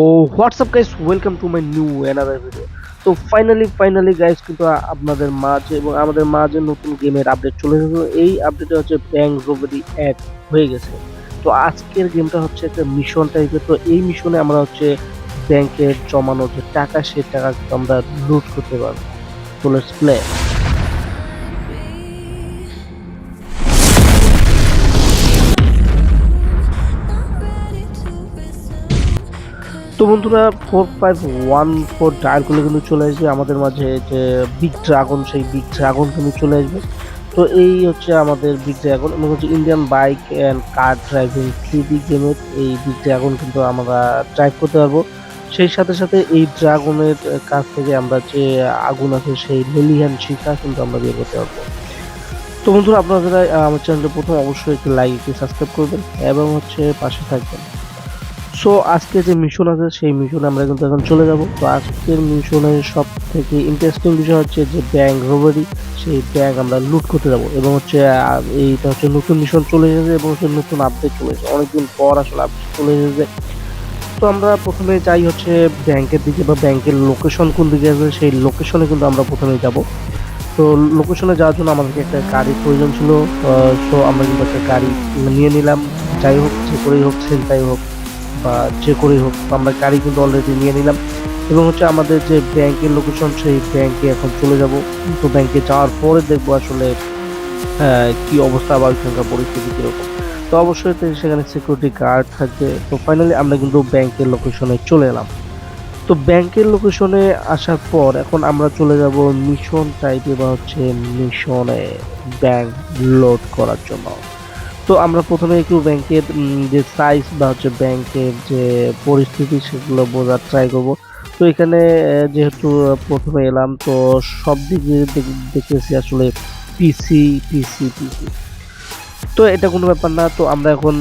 O what's up guys welcome to my new another video তো finally finally guys কিন্তু আপনাদের মাঝে এবং আমাদের মাঝে নতুন গেমের আপডেট চলে এসেছে। এই আপডেটে হচ্ছে ব্যাংক রোবারি অ্যাড হয়ে গেছে। তো আজকের গেমটা হচ্ছে একটা মিশন টাইপের তো এই মিশনে আমরা হচ্ছে ব্যাংকের জমানো যে টাকা, সেই টাকা আমরা লুট করতে পারব। তো লেটস প্লে তো বন্ধুরা four five one four dial কিন্তু চলে আসবে আমাদের মাঝে যে বিগ ড্রাগন সেই বিগ ড্রাগন কিন্তু চলে আসবে। তো এই হচ্ছে আমাদের বিগ ড্রাগন এবং হচ্ছে Indian bike and car driving three D গেমের এই বিগ ড্রাগন কিন্তু আমরা ড্রাইভ করতে পারব। সেই সাথে সাথে এই ড্রাগনের কাছ থেকে আমরা যে আগুন আছে, সেই লিলিয়ান শিখা কিন্তু আমরা বের করতে পারব। তো বন্ধুরা, আপনারা আমার চ্যানেলে প্রথম অবশ্যই একটি লাইক একটি সাবস্ক্রাইব করবেন এবং হচ্ছে পাশে থাকবেন। সো আজকে যে মিশন আছে, সেই মিশনে আমরা কিন্তু এখন চলে যাব। তো আজকের মিশনের সব থেকে ইন্টারেস্টিং বিষয় হচ্ছে যে ব্যাংক রোবারি সেই ব্যাংক আমরা লুট করতে যাব এবং হচ্ছে এইটা হচ্ছে নতুন মিশন চলে এসেছে এবং হচ্ছে নতুন আপডেট চলে এসেছে। অনেকদিন পর আসলে আপডেট চলে এসেছে। তো আমরা প্রথমে যাই হচ্ছে ব্যাংকের দিকে বা ব্যাংকের লোকেশন কোন দিকে আছে, সেই লোকেশনে কিন্তু আমরা প্রথমে যাব। তো লোকেশনে যাওয়ার জন্য আমাদেরকে একটা গাড়ির প্রয়োজন ছিল। সো আমরা কিন্তু একটা গাড়ি নিয়ে নিলাম। যাই হোক, যে করেই হোক সেন্টাই হোক। বা যে করেই হোক, আমরা গাড়ি কিন্তু অলরেডি নিয়ে নিলাম। এবং হচ্ছে আমাদের যে ব্যাংকের লোকেশন সেই ব্যাংকে এখন চলে যাব। তো ব্যাংকে যাওয়ার পরে দেখব আসলে কি অবস্থা বা ওইখানকার পরিস্থিতি কীরকম। তো অবশ্যই সেখানে সিকিউরিটি গার্ড থাকবে। তো ফাইনালি আমরা কিন্তু ব্যাংকের লোকেশনে চলে এলাম। তো ব্যাংকের লোকেশনে আসার পর এখন আমরা চলে যাব মিশন টাইপে বা হচ্ছে মিশনে ব্যাংক লোড করার জন্য। তো আমরা প্রথমে একটু ব্যাংকের যে সাইজ বা হচ্ছে ব্যাংকের যে পরিস্থিতি সেগুলো বোঝার ট্রাই করব। তো এখানে যেহেতু প্রথমে এলাম, তো সব দিকে দেখ- দেখেছি আসলে পিসি পিসি পিসি তো এটা কোনো ব্যাপার না, তো আমরা এখন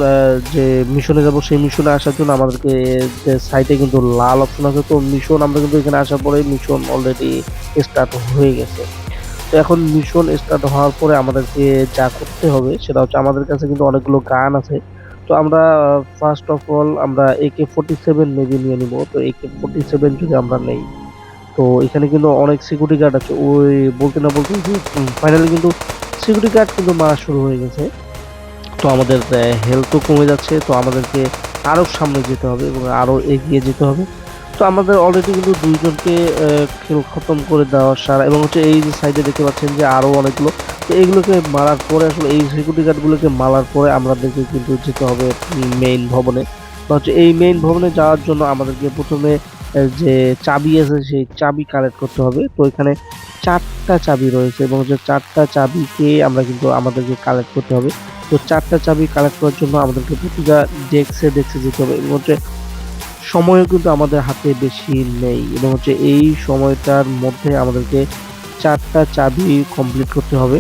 যে মিশনে যাব, সেই মিশনে আসার জন্য আমাদেরকে, যে সাইটে কিন্তু লাল অপশন আছে। তো মিশন আমরা কিন্তু এখানে আসার পরে মিশন অলরেডি স্টার্ট হয়ে গেছে। তো এখন মিশন স্টার্ট হওয়ার পরে আমাদেরকে যা করতে হবে, সেটা হচ্ছে আমাদের কাছে কিন্তু অনেকগুলো গান আছে। তো আমরা ফার্স্ট অফ অল আমরা একে ফোর্টি সেভেন মেবি নিয়ে নিব। তো একে ফোর্টি সেভেন যদি আমরা নেই, তো এখানে কিন্তু অনেক সিকিউরিটি গার্ড আছে। ওই বলতে না বলতে ফাইনালি কিন্তু সিকিউরিটি গার্ড কিন্তু মারা শুরু হয়ে গেছে। তো আমাদের হেলথও কমে যাচ্ছে, তো আমাদেরকে আরও সামনে যেতে হবে এবং আরও এগিয়ে যেতে হবে। তো আমাদের অলরেডি কিন্তু দুইজনকে খেল খতম করে দেওয়া সারা, এবং হচ্ছে এই যে সাইডে দেখতে পাচ্ছেন যে আরও অনেকগুলো, তো এইগুলোকে মারার পরে আসলে এই সিকিউরিটি গার্ডগুলোকে মারার পরে আমাদেরকে কিন্তু যেতে হবে মেইন ভবনে। বা হচ্ছে এই মেইন ভবনে যাওয়ার জন্য আমাদেরকে প্রথমে যে চাবি আছে সেই চাবি কালেক্ট করতে হবে। তো এখানে চারটা চাবি রয়েছে, এবং যে চারটা চাবিকে আমরা কিন্তু আমাদেরকে কালেক্ট করতে হবে। তো চারটা চাবি কালেক্ট করার জন্য আমাদেরকে প্রতিটা ডেস্কে ডেস্কে যেতে হবে, এবং হচ্ছে সময়ও কিন্তু আমাদের হাতে বেশি নেই এবং হচ্ছে এই সময়টার মধ্যে আমাদেরকে চারটা চাবি কমপ্লিট করতে হবে।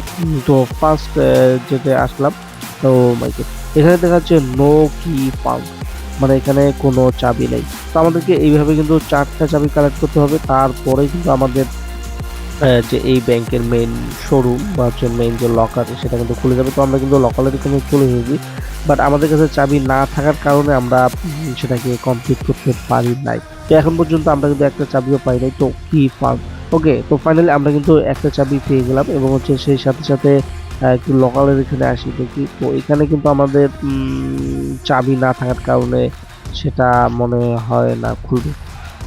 তো ফার্স্ট যেতে আসলাম, তো মাইকে, এখানে দেখা যাচ্ছে নো কি পাম্প মানে এখানে কোনো চাবি নেই। তো আমাদেরকে এইভাবে কিন্তু চারটা চাবি কালেক্ট করতে হবে, তারপরে কিন্তু আমাদের যে এই ব্যাংকের মেইন শোরুম বা হচ্ছে মেইন যে লকার সেটা কিন্তু খুলে যাবে। তো আমরা কিন্তু লকারের এখানে চলে এসেছি। বাট আমাদের কাছে চাবি না থাকার কারণে আমরা সেটাকে কমপ্লিট করতে পারি নাই। তো এখন পর্যন্ত আমরা কিন্তু একটা চাবিও পাই নাই। তো কি ফার্ম ওকে তো ফাইনালি আমরা কিন্তু একটা চাবি পেয়ে গেলাম এবং হচ্ছে সেই সাথে সাথে একটু লোকালের এখানে আসি দেখি। তো এখানে কিন্তু আমাদের চাবি না থাকার কারণে সেটা মনে হয় না খুলবে।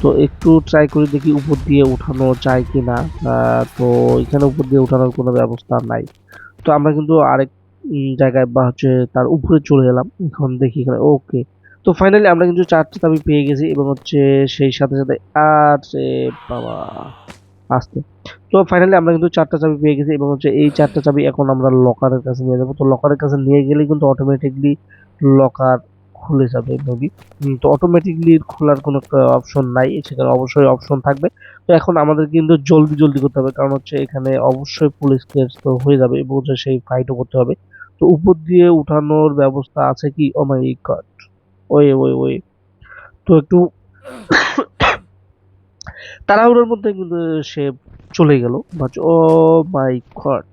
তো একটু ট্রাই করে দেখি উপর দিয়ে উঠানো যায় কি না তো এখানে উপর দিয়ে উঠানোর কোনো ব্যবস্থা নাই। তো আমরা কিন্তু আরেক জায়গায় বা হচ্ছে তার উপরে চলে এলাম। এখন দেখি এখানে ওকে তো ফাইনালি আমরা কিন্তু চারটে চাবি পেয়ে গেছি এবং হচ্ছে সেই সাথে সাথে আরে বাবা আসতে তো ফাইনালি আমরা কিন্তু চারটা চাবি পেয়ে গেছি এবং হচ্ছে এই চারটা চাবি এখন আমরা লকারের কাছে নিয়ে যাব। তো লকারের কাছে নিয়ে গেলে কিন্তু অটোমেটিকলি লকার খুলে যাবে মেবি তো অটোমেটিকলি খোলার কোনো অপশন নাই, সেখানে অবশ্যই অপশন থাকবে। তো এখন আমাদের কিন্তু জলদি জলদি করতে হবে, কারণ হচ্ছে এখানে অবশ্যই পুলিশ কেস তো হয়ে যাবে, এবং সেই ফাইটও করতে হবে। তো উপর দিয়ে উঠানোর ব্যবস্থা আছে কি? ও my god way way way! তো একটু তাড়াহুড়োর মধ্যে কিন্তু সে চলে গেল ও মাই গড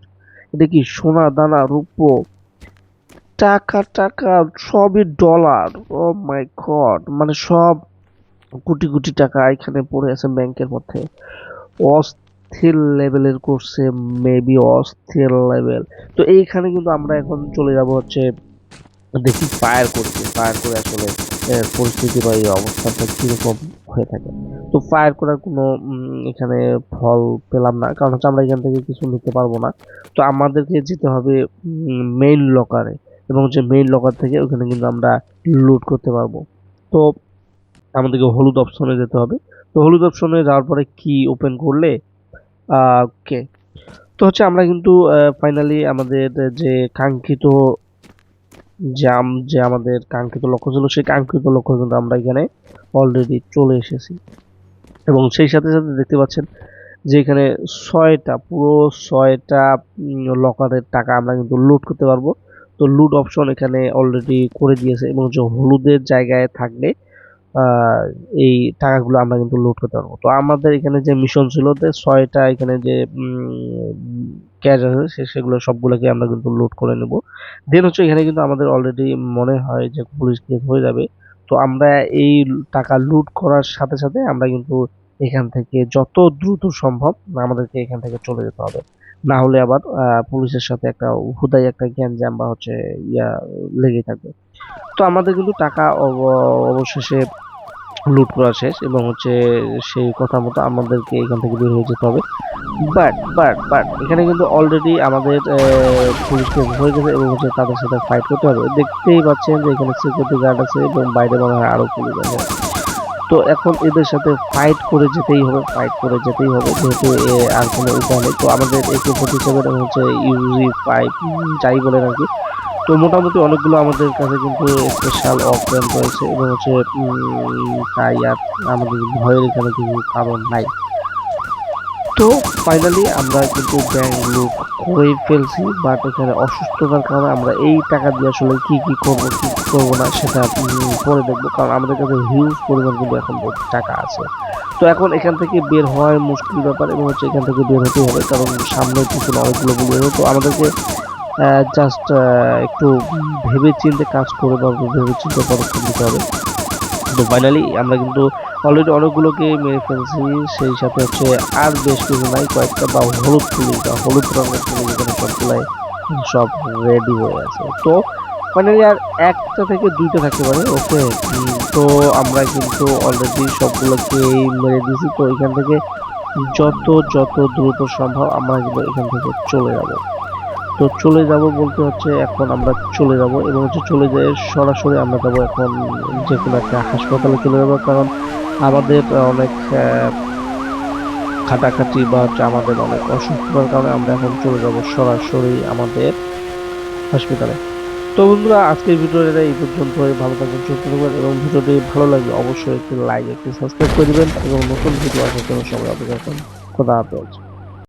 এটা কি সোনা, দানা, রূপো? টাকা টাকা, সবই ডলার ও মাই গড মানে সব কোটি কোটি টাকা এখানে পড়ে আছে ব্যাংকের মধ্যে। অস্থির লেভেলের করছে মেবি অস্থির লেভেল তো এইখানে কিন্তু আমরা এখন চলে যাব হচ্ছে, দেখি ফায়ার করছি ফায়ার করে আসলে পরিস্থিতি বা এই অবস্থাটা কীরকম হয়ে থাকে। তো ফায়ার করার কোনো এখানে ফল পেলাম না, কারণ হচ্ছে আমরা এখান থেকে কিছু নিতে পারব না। তো আমাদেরকে যেতে হবে মেইন লকারে এবং যে মেইন লকার থেকে ওখানে কিন্তু আমরা লুট করতে পারব। তো আমাদেরকে হলুদ অপশনে যেতে হবে। তো হলুদ অপশনে যাওয়ার পরে কি ওপেন করলে? ওকে তো হচ্ছে আমরা কিন্তু ফাইনালি আমাদের যে কাঙ্ক্ষিত আম- যে আমাদের কাঙ্ক্ষিত লক্ষ্য ছিল, সেই কাঙ্ক্ষিত লক্ষ্য কিন্তু আমরা এখানে অলরেডি চলে এসেছি। এবং সেই সাথে সাথে দেখতে পাচ্ছেন যে এখানে ছয়টা, পুরো ছয়টা লকারের টাকা আমরা কিন্তু লুট করতে পারব। তো লুড অপশন এখানে অলরেডি করে দিয়েছে এবং যে হলুদের জায়গায় থাকলে এই টাকাগুলো আমরা কিন্তু লুট করতে পারব। তো আমাদের এখানে যে মিশন ছিল যে ছয়টা এখানে যে ক্যাশ আছে সে- সেগুলো সবগুলোকে আমরা কিন্তু লুট করে নেব। দেন হচ্ছে এখানে কিন্তু আমাদের অলরেডি মনে হয় যে পুলিশ কেস হয়ে যাবে। তো আমরা এই টাকা লুট করার সাথে সাথে আমরা কিন্তু এখান থেকে যত দ্রুত সম্ভব আমাদেরকে এখান থেকে চলে যেতে হবে। না হলে আবার পুলিশের সাথে একটা হুদাই একটা গ্যাঞ্জাম বা হচ্ছে ইয়া লেগে থাকবে। তো আমাদের কিন্তু টাকা অব- অবশেষে লুট করা শেষ এবং হচ্ছে সেই কথা মতো আমাদেরকে এখান থেকে বের হয়ে যেতে হবে। বাট বাট বাট এখানে কিন্তু অলরেডি আমাদের পুলিশকে হয়ে গেছে এবং হচ্ছে তাদের সাথে ফাইট করতে হবে। দেখতেই পাচ্ছেন যে এখানে সিকিউরিটি গার্ড আছে এবং বাইরে মনে হয় আরও পুলিশ আছে। তো এখন এদের সাথে ফাইট করে যেতেই হবে ফাইট করে যেতেই হবে, যেহেতু আর কোনো উপায় নেই। তো আমাদের একে ফোর্টি সেভেন হচ্ছে ইউজি ফাইভ যাই বলেন আর কি। তো মোটামুটি অনেকগুলো আমাদের কাছে কিন্তু স্পেশাল অপশন রয়েছে এবং হচ্ছে তাই আর আমাদের ভয়ের এখানে কিছু কারণ নাই। তো ফাইনালি আমরা কিন্তু ব্যাংক লুট করেই ফেলছি বাট এখানে অসুস্থতার কারণে আমরা এই টাকা দিয়ে আসলে কি কি করব, কি করব না, সেটা পরে দেখব, কারণ আমাদের কাছে হিউজ পরিমাণ কিন্তু এখন টাকা আছে। তো এখন এখান থেকে বের হওয়ার মুশকিল ব্যাপার এবং হচ্ছে এখান থেকে বের হতে হবে, কারণ সামনে পিছনে অনেকগুলো গুলি হবে তো আমাদেরকে জাস্ট একটু ভেবে চিন্তে কাজ করে বা ভেবে চিন্তে পদক্ষেপ নিতে হবে। তো ফাইনালি আমরা কিন্তু অলরেডি অনেকগুলোকে মেরে ফেলছি, সেই সাথে হচ্ছে আর বেশ কিছু নাই, কয়েকটা বা হলুদ পুলিশ বা হলুদ রঙের এখানে সবগুলাই সব রেডি হয়ে আছে। তো ফাইনালি আর একটা থেকে দুইটা থাকতে পারে ওকে তো আমরা কিন্তু অলরেডি সবগুলোকেই মেরে দিয়েছি, তো এখান থেকে যত যত দ্রুত সম্ভব আমরা কিন্তু এখান থেকে চলে যাব। তো চলে যাব বলতে হচ্ছে এখন আমরা চলে যাব এবং হচ্ছে চলে যেয়ে সরাসরি আমরা যাব এখন যে কোনো একটা হাসপাতালে চলে যাব, কারণ আমাদের অনেক খাটাখাটি বা আমাদের অনেক অসুস্থতার কারণে আমরা এখন চলে যাব সরাসরি আমাদের হসপিটালে তো বন্ধুরা, আজকের ভিডিওটা এই পর্যন্ত ভালো থাকবেন, সুস্থ থাকবেন এবং ভিডিওটি ভালো লাগলে অবশ্যই একটি লাইক একটি সাবস্ক্রাইব করে দেবেন এবং নতুন ভিডিও আসার জন্য সবাই অপেক্ষা করুন। খোদা হাফেজ।